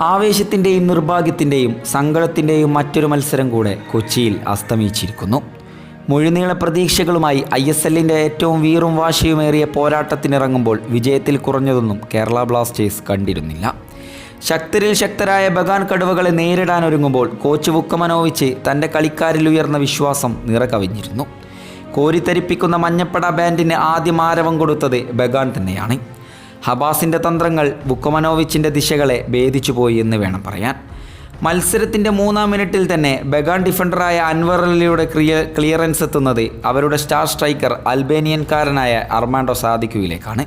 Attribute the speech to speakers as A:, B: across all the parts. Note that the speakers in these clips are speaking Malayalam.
A: ആവേശത്തിന്റെയും നിർഭാഗ്യത്തിന്റെയും സങ്കടത്തിന്റെയും മറ്റൊരു മത്സരം കൂടെ കൊച്ചിയിൽ അസ്തമിച്ചിരിക്കുന്നു. മുഴുനീള പ്രതീക്ഷകളുമായി ഐ എസ് എല്ലിന്റെ ഏറ്റവും വീറും വാശിയുമേറിയ പോരാട്ടത്തിനിറങ്ങുമ്പോൾ വിജയത്തിൽ കുറഞ്ഞതൊന്നും കേരള ബ്ലാസ്റ്റേഴ്സ് കണ്ടിരുന്നില്ല. ശക്തരിൽ ശക്തരായ ബഗാൻ കടുവകളെ നേരിടാനൊരുങ്ങുമ്പോൾ കോച്ച് വുക്കമനോവിച്ച് തന്റെ കളിക്കാരിൽ ഉയർന്ന വിശ്വാസം നിറകവിഞ്ഞിരുന്നു. കോരിത്തരിപ്പിക്കുന്ന മഞ്ഞപ്പട ബാൻഡിന് ആദ്യം ആരവം കൊടുത്തത് ബഗാൻ തന്നെയാണ്. ഹബാസിന്റെ തന്ത്രങ്ങൾ ബുക്കമനോവിച്ചിന്റെ ദിശകളെ ഭേദിച്ചുപോയി എന്ന് വേണം പറയാൻ. മത്സരത്തിന്റെ മൂന്നാം മിനിറ്റിൽ തന്നെ ബഗാൻ ഡിഫൻഡറായ അൻവർ ക്ലിയ ക്ലിയറൻസ് എത്തുന്നത് അവരുടെ സ്റ്റാർ സ്ട്രൈക്കർ അൽബേനിയൻകാരനായ അർമാൻഡോ സാദിക്കുവിലേക്കാണ്.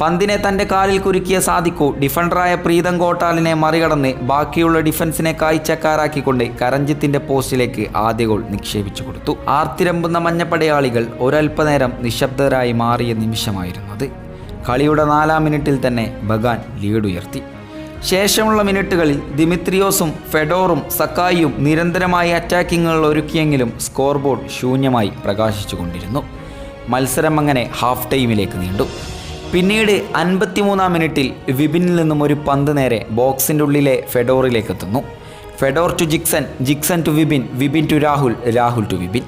A: പന്തിനെ തന്റെ കാലിൽ കുരുക്കിയ സാദിക്കു ഡിഫൻഡറായ പ്രീതം കോട്ടാലിനെ മറികടന്ന് ബാക്കിയുള്ള ഡിഫൻസിനെ കാഴ്ചക്കാരാക്കിക്കൊണ്ട് കരഞ്ജിത്തിന്റെ പോസ്റ്റിലേക്ക് ആദ്യ ഗോൾ നിക്ഷേപിച്ചു കൊടുത്തു. ആർത്തിരമ്പുന്ന മഞ്ഞപ്പടയാളികൾ ഒരൽപ്പനേരം നിശബ്ദരായി മാറിയ നിമിഷമായിരുന്നത് കളിയുടെ നാലാം മിനിറ്റിൽ തന്നെ ബഗാൻ ലീഡ് ഉയർത്തി ശേഷമുള്ള മിനിറ്റുകളിൽ ദിമിത്രിയോസും ഫെഡോറും സക്കായിയും നിരന്തരമായി അറ്റാക്കിങ്ങുകൾ ഒരുക്കിയെങ്കിലും സ്കോർ ബോർഡ് ശൂന്യമായി പ്രകാശിച്ചുകൊണ്ടിരുന്നു. മത്സരം അങ്ങനെ ഹാഫ് ടൈമിലേക്ക് നീണ്ടു. പിന്നീട് അൻപത്തിമൂന്നാം മിനിറ്റിൽ വിപിനിൽ നിന്നും ഒരു പന്ത് നേരെ ബോക്സിന്റെ ഉള്ളിലെ ഫെഡോറിലേക്ക് എത്തുന്നു. Fedor to Jeakson Jeakson to Vipin Vipin to Rahul Rahul to Vipin.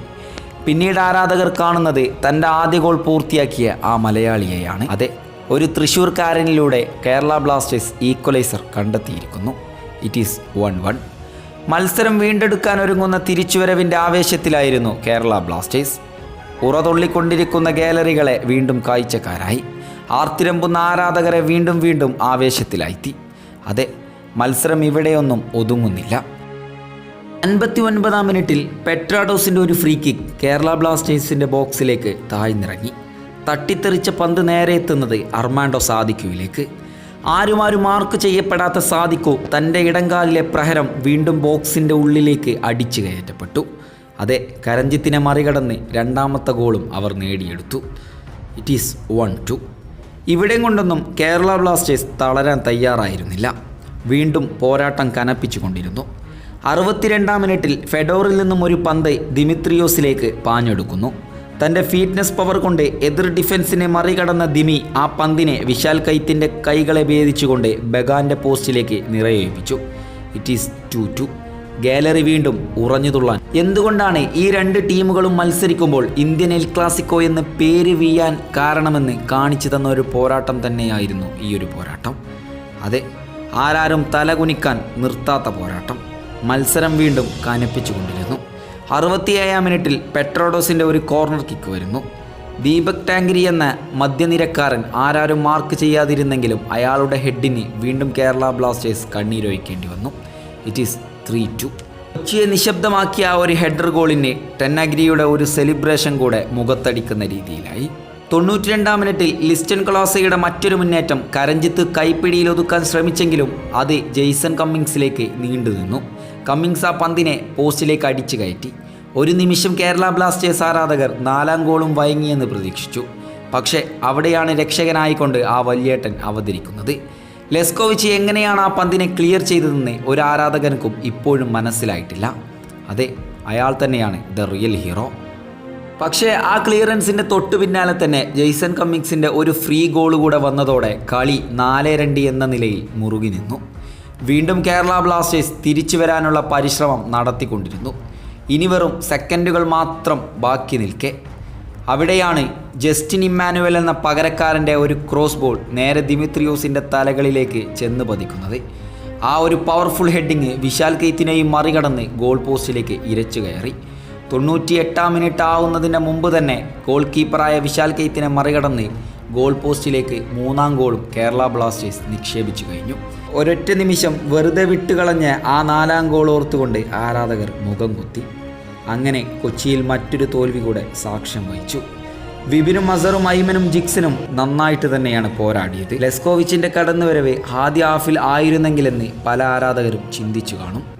A: പിന്നീട് ആരാധകർ കാണുന്നത് തന്റെ ആദ്യ ഗോൾ പൂർത്തിയാക്കിയ ആ മലയാളിയെയാണ്. അതെ ഒരു തൃശ്ശൂർക്കാരനിലൂടെ കേരള ബ്ലാസ്റ്റേഴ്സ് ഈക്വലൈസർ കണ്ടെത്തിയിരിക്കുന്നു. ഇറ്റ് ഈസ് വൺ വൺ മത്സരം വീണ്ടെടുക്കാൻ ഒരുങ്ങുന്ന തിരിച്ചുവരവിന്റെ ആവേശത്തിലായിരുന്നു കേരള ബ്ലാസ്റ്റേഴ്സ്. ഉറതൊള്ളിക്കൊണ്ടിരിക്കുന്ന ഗാലറികളെ വീണ്ടും കാഴ്ചക്കാരായി. ആർത്തിരമ്പുന്ന ആരാധകരെ വീണ്ടും വീണ്ടും ആവേശത്തിലായിത്തി അതെ മത്സരം ഇവിടെയൊന്നും ഒതുങ്ങുന്നില്ല. അൻപത്തി ഒൻപതാം മിനിറ്റിൽ പെട്രാഡോസിന്റെ ഒരു ഫ്രീ കിക്ക് കേരള ബ്ലാസ്റ്റേഴ്സിന്റെ ബോക്സിലേക്ക് താഴ്ന്നിറങ്ങി. തട്ടിത്തെറിച്ച പന്ത് നേരെ എത്തുന്നത് അർമാൻഡോ സാദിക്കുവിലേക്ക്. ആരുമാരും മാർക്ക് ചെയ്യപ്പെടാത്ത സാദിക്കു തന്റെ ഇടങ്കാലിലെ പ്രഹരം വീണ്ടും ബോക്സിന്റെ ഉള്ളിലേക്ക് അടിച്ചു കയറ്റപ്പെട്ടു. അതെ കരഞ്ജിത്തിനെ മറികടന്ന് രണ്ടാമത്തെ ഗോളും അവർ നേടിയെടുത്തു. ഇറ്റ് ഈസ് വൺ ടു ഇവിടെയും കൊണ്ടൊന്നും കേരള ബ്ലാസ്റ്റേഴ്സ് തളരാൻ തയ്യാറായിരുന്നില്ല. വീണ്ടും പോരാട്ടം കനപ്പിച്ചു കൊണ്ടിരുന്നു അറുപത്തിരണ്ടാം മിനിറ്റിൽ ഫെഡോറിൽ നിന്നും ഒരു പന്ത് ദിമിത്രിയോസിലേക്ക് പാഞ്ഞെടുക്കുന്നു. തന്റെ ഫിറ്റ്നസ് പവർ കൊണ്ട് എതിർ ഡിഫൻസിനെ മറികടന്ന ദിമി ആ പന്തിനെ വിശാൽ കൈത്തിന്റെ കൈകളെ ഭേദിച്ചുകൊണ്ട് ബഗാന്റെ പോസ്റ്റിലേക്ക് നിറയേൽപ്പിച്ചു it is two two gallery വീണ്ടും ഉറഞ്ഞു തുള്ളാൻ. എന്തുകൊണ്ടാണ് ഈ രണ്ട് ടീമുകളും മത്സരിക്കുമ്പോൾ ഇന്ത്യൻ എൽ ക്ലാസിക്കോ എന്ന് പേര് വീയാൻ കാരണമെന്ന് കാണിച്ചു തന്ന ഒരു പോരാട്ടം തന്നെയായിരുന്നു ഈ ഒരു പോരാട്ടം. അതെ ആരാരും തലകുനിക്കാൻ നിർത്താത്ത പോരാട്ടം. മത്സരം വീണ്ടും കനപ്പിച്ചുകൊണ്ടിരുന്നു അറുപത്തിയേഴാം മിനിറ്റിൽ പെട്രോഡോസിന്റെ ഒരു കോർണർ കിക്ക് വരുന്നു. ദീപക് ടാങ്കിരി എന്ന മധ്യനിരക്കാരൻ ആരാരും മാർക്ക് ചെയ്യാതിരുന്നെങ്കിലും അയാളുടെ ഹെഡിന് വീണ്ടും കേരള ബ്ലാസ്റ്റേഴ്സ് കണ്ണീരൊഴിക്കേണ്ടി വന്നു. ഇറ്റ് ഈസ് ത്രീ ടു കൊച്ചിയെ നിശബ്ദമാക്കിയ ആ ഒരു ഹെഡർ ഗോളിന് ടെന്നഗിരിയുടെ ഒരു സെലിബ്രേഷൻ കൂടെ മുഖത്തടിക്കുന്ന രീതിയിലായി. തൊണ്ണൂറ്റി രണ്ടാം മിനിറ്റിൽ ലിസ്റ്റൻ ക്ലാസയുടെ മറ്റൊരു മുന്നേറ്റം കരഞ്ചിത്ത് കൈപ്പിടിയിൽ ഒതുക്കാൻ ശ്രമിച്ചെങ്കിലും അത് ജെയ്സൺ കമ്മിങ്സിലേക്ക് നീണ്ടു നിന്നു. കമ്മിങ്സ് ആ പന്തിനെ പോസ്റ്റിലേക്ക് അടിച്ചു കയറ്റി. ഒരു നിമിഷം കേരള ബ്ലാസ്റ്റേഴ്സ് ആരാധകർ നാലാം ഗോളും വഴങ്ങിയെന്ന് പ്രതീക്ഷിച്ചു. പക്ഷേ അവിടെയാണ് രക്ഷകനായിക്കൊണ്ട് ആ വല്യേട്ടൻ അവതരിക്കുന്നത്. ലെസ്കോവിച്ച് എങ്ങനെയാണ് ആ പന്തിനെ ക്ലിയർ ചെയ്തതെന്ന് ഒരു ആരാധകർക്കും ഇപ്പോഴും മനസ്സിലായിട്ടില്ല. അതെ അയാൾ തന്നെയാണ് ദ റിയൽ ഹീറോ. പക്ഷേ ആ ക്ലിയറൻസിന്റെ തൊട്ടു പിന്നാലെ തന്നെ ജെയ്സൺ കമ്മിങ്സിന്റെ ഒരു ഫ്രീ ഗോൾ കൂടെ വന്നതോടെ കളി നാല് രണ്ട് എന്ന നിലയിൽ മുറുകി നിന്നു. വീണ്ടും കേരള ബ്ലാസ്റ്റേഴ്സ് തിരിച്ചു വരാനുള്ള പരിശ്രമം നടത്തിക്കൊണ്ടിരുന്നു. ഇനി വെറും സെക്കൻഡുകൾ മാത്രം ബാക്കി നിൽക്കെ. അവിടെയാണ് ജസ്റ്റിൻ ഇമ്മാനുവൽ എന്ന പകരക്കാരന്റെ ഒരു ക്രോസ് ബോൾ നേരെ ദിമിത്രിയോസിന്റെ തലകളിലേക്ക് ചെന്ന് പതിക്കുന്നത്. ആ ഒരു പവർഫുൾ ഹെഡിങ് വിശാൽ കെയ്ത്തിനെയും മറികടന്ന് ഗോൾ പോസ്റ്റിലേക്ക് ഇരച്ചു കയറി. തൊണ്ണൂറ്റി എട്ടാം മിനിറ്റ് ആവുന്നതിന് മുമ്പ് തന്നെ ഗോൾ കീപ്പറായ വിശാൽ കെയ്ത്തിനെ മറികടന്ന് ഗോൾ പോസ്റ്റിലേക്ക് മൂന്നാം ഗോളും കേരള ബ്ലാസ്റ്റേഴ്സ് നിക്ഷേപിച്ചു കഴിഞ്ഞു. ഒരൊറ്റ നിമിഷം വെറുതെ വിട്ടുകളഞ്ഞ് ആ നാലാം ഗോൾ ഓർത്തുകൊണ്ട് ആരാധകർ മുഖം കുത്തി. അങ്ങനെ കൊച്ചിയിൽ മറ്റൊരു തോൽവി കൂടെ സാക്ഷ്യം വഹിച്ചു. വിപിനും അസറും ഐമനും ജിക്സനും നന്നായിട്ട് തന്നെയാണ് പോരാടിയത്. ലെസ്കോവിച്ചിന്റെ കടന്നുവരവ് ആദ്യ ഹാഫിൽ ആയിരുന്നെങ്കിലെന്ന് പല ആരാധകരും ചിന്തിച്ചു കാണും.